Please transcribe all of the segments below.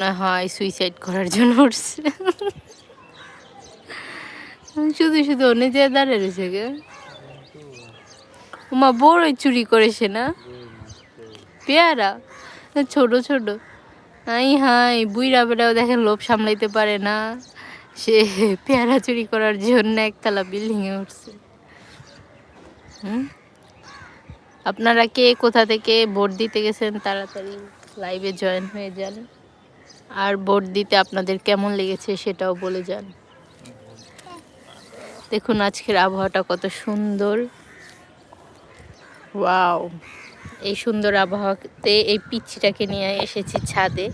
মনে হয় সুইসাইড করার জন্য উঠছে। শুধু শুধু অন্য যে দাঁড়িয়ে রয়েছে গে। মা বড়ই চুরি করেছে না? পেয়ারা? ছোট ছোট। আই হাই বুইরা বেড়াও দেখেন লোভ সামলাইতে পারে না। সে পেয়ারা চুরি করার জন্য একতলা বিল্ডিংয়ে উঠছে। হুম? আপনারা কে কোথা থেকে ভোট দিতে গেছেন, তাড়াতাড়ি লাইভে জয়েন হয়ে যান। আর ভোট দিতে আপনাদের কেমন লেগেছে সেটাও বলে যান। দেখুন আজকের আবহাওয়াটা কত সুন্দর। ওয়াও, এই সুন্দর আবহাওয়াতে এই পিচ্ছিটাকে নিয়ে এসেছি ছাদে।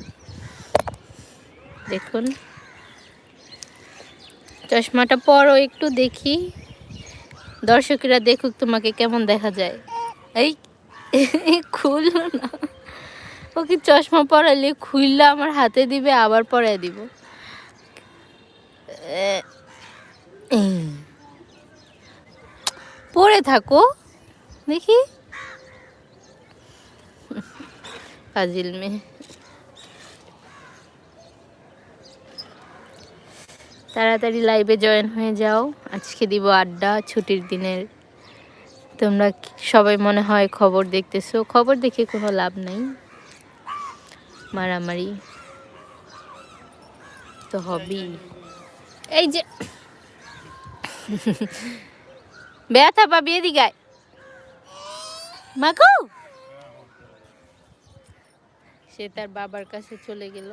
দেখুন, চশমাটা পরও একটু দেখি। দর্শকেরা দেখুক তোমাকে কেমন দেখা যায়। এই, খুললো না। ওকে চশমা পরালে খুললে আমার হাতে দিবে, আবার পরাই দিব। পরে থাকো, দেখি। ফাজিল মেয়ে। তাড়াতাড়ি লাইভে জয়েন হয়ে যাও। আজকে দিব আড্ডা, ছুটির দিনের। তোমরা সবাই মনে হয় খবর দেখতেছো। খবর দেখে কোনো লাভ নাই। মারামারি। তো হবেই। এই যে ব্যথা পাবি এদিকে। মাকু সে তার বাবার কাছে চলে গেল।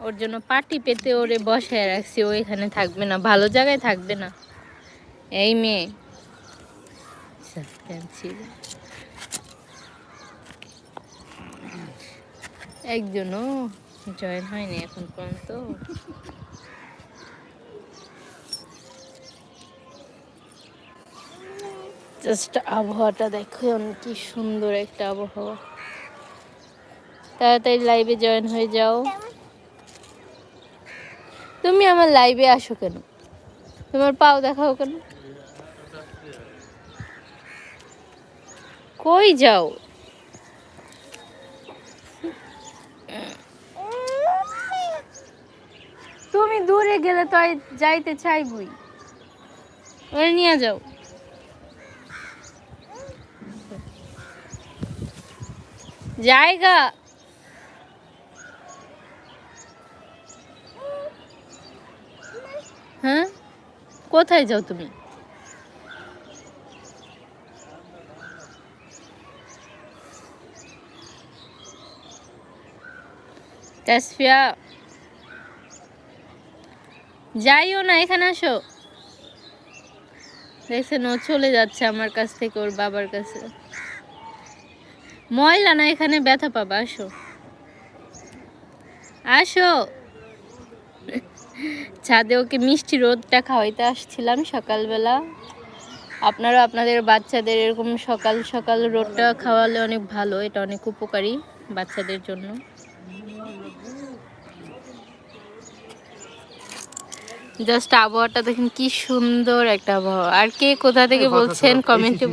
ওর জন্য পাটি পেতে ওরে বসায় রাখছি। ও এখানে থাকবে না, ভালো জায়গায় থাকবে না। এই মেয়ে। একজনও জয়েন হয়নি এখন পর্যন্ত। আবহাওয়াটা দেখুন কি সুন্দর একটা আবহাওয়া। তাড়াতাড়ি লাইভে জয়েন হয়ে যাও। তুমি আমার লাইভে আসো কেন? তোমার পাও দেখাও কেন? কই যাও তুমি দূরে গেলে তো যাইতে চাইবই। ওরে নিয়ে যাও। জায়গা। হ্যাঁ? কোথায় যাও তুমি? তাসফিয়া যাইও না, এখানে আসো। দেখছেন, ও চলে যাচ্ছে আমার কাছ থেকে, ওর বাবার কাছে। ময়লা না, এখানে ব্যথা পাবা, আসো। আসো। ছাদে ওকে মিষ্টি রোদটা খাওয়াইতে আসছিলাম সকালবেলা। আপনারা আপনাদের বাচ্চাদের এরকম সকাল সকাল রোদটা খাওয়ালে অনেক ভালো, এটা অনেক উপকারী বাচ্চাদের জন্য। জাস্ট আবহাওয়াটা দেখেন কি সুন্দর একটা আবহাওয়া। আর কে কোথা থেকে বলছেন কমেন্টে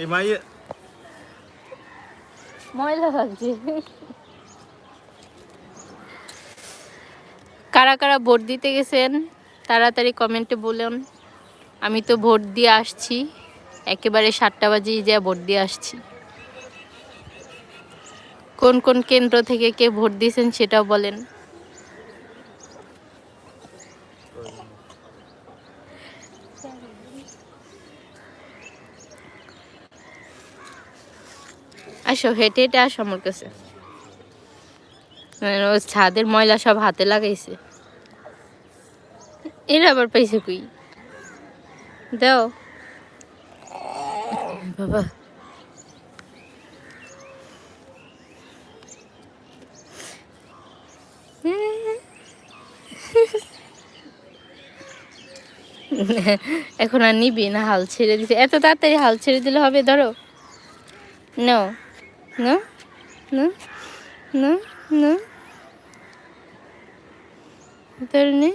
এই মাইয়া ময়লা লাগছে। কারা কারা ভোট দিতে গেছেন তাড়াতাড়ি কমেন্টে বলুন। আমি তো ভোট দিয়ে আসছি। একেবারে সাতটা বাজে যা ভোট দিয়ে আসছি। কোন কোন কেন্দ্র থেকে কে ভোট দিয়েছেন সেটাও বলেন। আসো, হেঁটে হেঁটে আসো আমার কাছে। মানে ছাদের ময়লা সব হাতে লাগাইছে। এরা আবার পাইছে কুই? দাও। বাবা। এখন আর নিবি না হাল ছেড়ে দিতে? এত তাড়াতাড়ি হাল ছেড়ে দিলে হবে, ধরো। No. No? No? No? No? ধরো নে।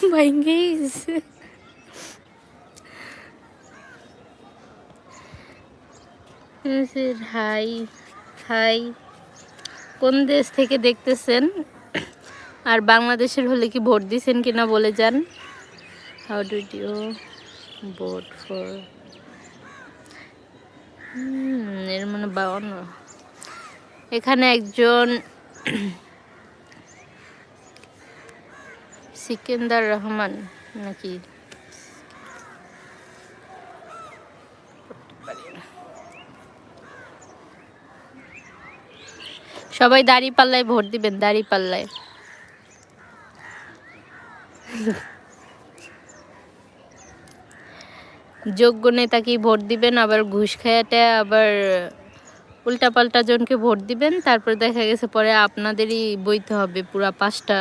ভাঙ্গে হাই হাই। কোন দেশ থেকে দেখতেছেন? আর বাংলাদেশের হলে কি ভোট দিছেন কিনা বলে যান। How do you vote for এর মানে বাউন্ন। এখানে একজন সিকেন্দার রহমান নাকি? সবাই দাড়ি পাল্লায় ভোট দিবেন, দাড়ি পাল্লায়। যোগ্য নেতাকেই ভোট দিবেন? আবার ঘুষ খায়াটা আবার উল্টাপাল্টা জনকে ভোট দিবেন? তারপর দেখা গেছে পরে আপনাদেরই বইতে হবে পুরা পাঁচটা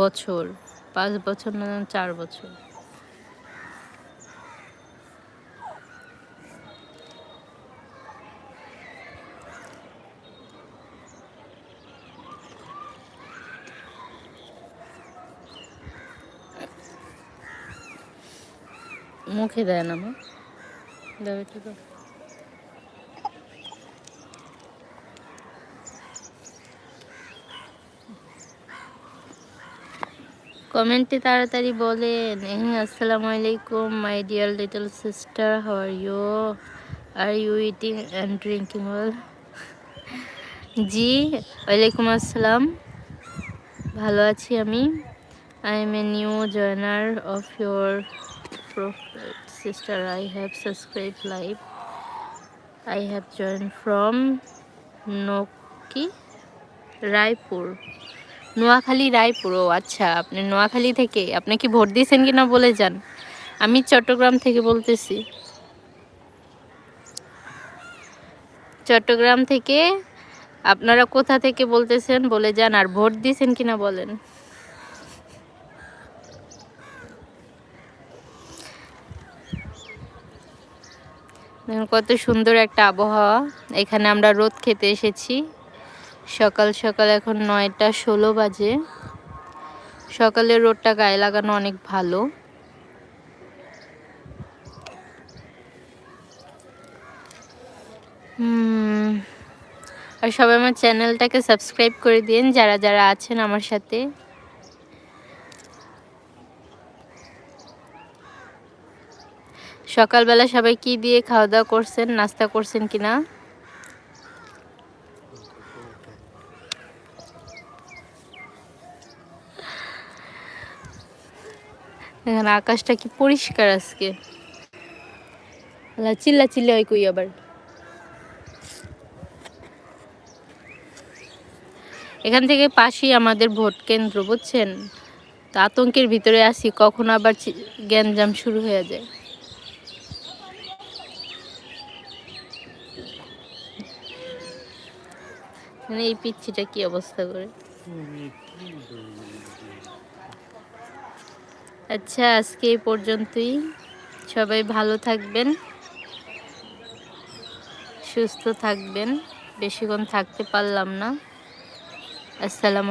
বছর। পাঁচ বছর না, চার বছর। মুখে দেয় না মা। এটা কমেন্টে তাড়াতাড়ি বলেন হ্যাঁ আসসালামু আলাইকুম my dear little sister how are you are you eating and drinking well ji, ওয়ালাইকুম আসসালাম। ভালো আছি আমি। I am a new joiner of your prophet. Sister, i have subscribed live. I have joined from noki Raipur Noakhali, Raipur. ও আচ্ছা আপনি নোয়াখালী থেকে, আপনি কি ভোট দিয়েছেন কিনা বলে যান। আমি চট্টগ্রাম থেকে বলতেছি। চট্টগ্রাম থেকে আপনারা কোথা থেকে বলতেছেন বলে যান, আর ভোট দিয়েছেন কিনা বলেন। কত সুন্দর একটা আবহাওয়া। এখানে আমরা রোদ খেতে এসেছি। সকাল সকাল এখন নয়টা ষোলো বাজে। সকালের রোদটা গায়ে লাগানো অনেক ভালো। আর সবাই আমার চ্যানেলটাকে সাবস্ক্রাইব করে দিন যারা যারা আছেন আমার সাথে। সকালবেলা সবাই কি দিয়ে খাওয়া দাওয়া করছেন? নাস্তা করছেন কিনা এখানে আকাশটা কি পরিষ্কার আজকে? চিল্লা চিল্লা হয় কই আবার? এখান থেকে পাশেই আমাদের ভোট কেন্দ্র, বুঝছেন? তো আতঙ্কের ভিতরে আছি, কখন আবার গ্যাঞ্জাম শুরু হয়ে যায়। মানে এই পিচ্ছিটা কি অবস্থা করে? আচ্ছা আজকে এই পর্যন্তই। সবাই ভালো থাকবেন। সুস্থ থাকবেন। বেশিক্ষণ থাকতে পারলাম না। আসসালামু